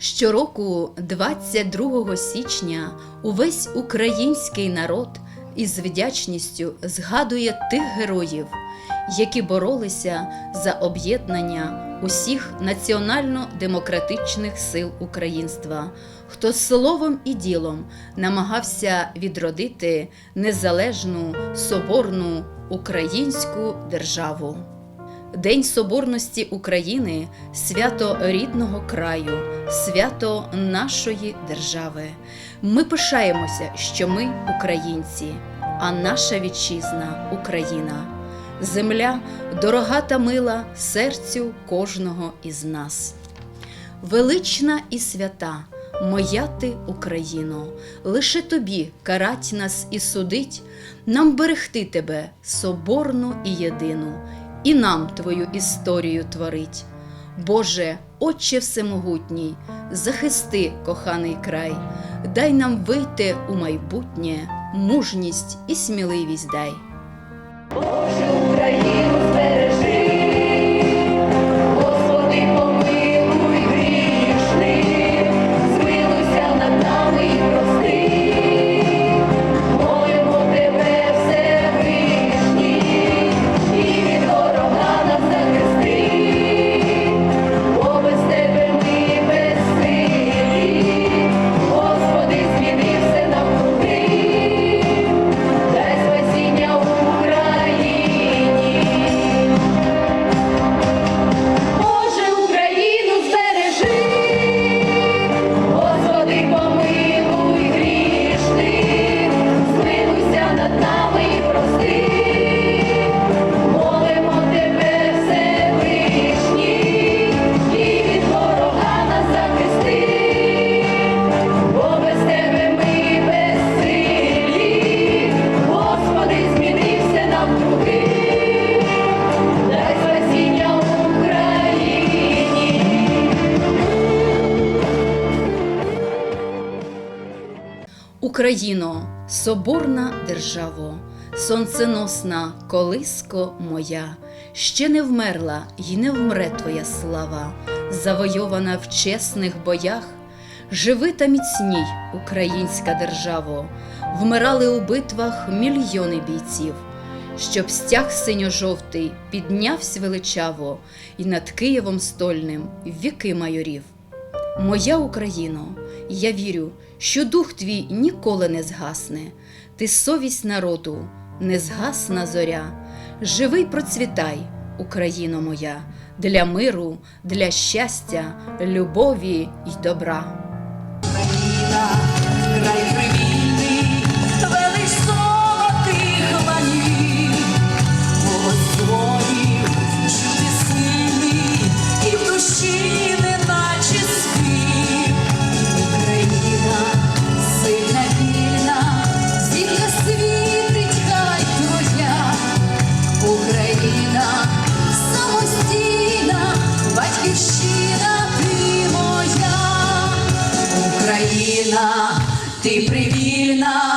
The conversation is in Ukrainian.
Щороку, 22 січня, увесь український народ із вдячністю згадує тих героїв, які боролися за об'єднання усіх національно-демократичних сил українства, хто словом і ділом намагався відродити незалежну соборну українську державу. День Соборності України свято рідного краю, свято нашої держави. Ми пишаємося, що ми українці, а наша вітчизна Україна. Земля дорога та мила серцю кожного із нас. Велична і свята, моя ти Україно, лише тобі карать нас і судить, нам берегти тебе, соборну і єдину, і нам твою історію творить. Боже, Отче Всемогутній, захисти коханий край, дай нам вийти у майбутнє, мужність і сміливість дай. Україно, соборна державо, сонценосна колиско моя, ще не вмерла й не вмре твоя слава, завойована в чесних боях. Живи та міцній, українська державо, вмирали у битвах мільйони бійців, щоб стяг синьо-жовтий піднявся величаво, і над Києвом стольним віки майорів. Моя Україно, я вірю, що дух твій ніколи не згасне, ти совість народу, незгасна зоря. Живи й процвітай, Україно моя, для миру, для щастя, любові й добра. Україна, край привільний, велич сон. ти привільна.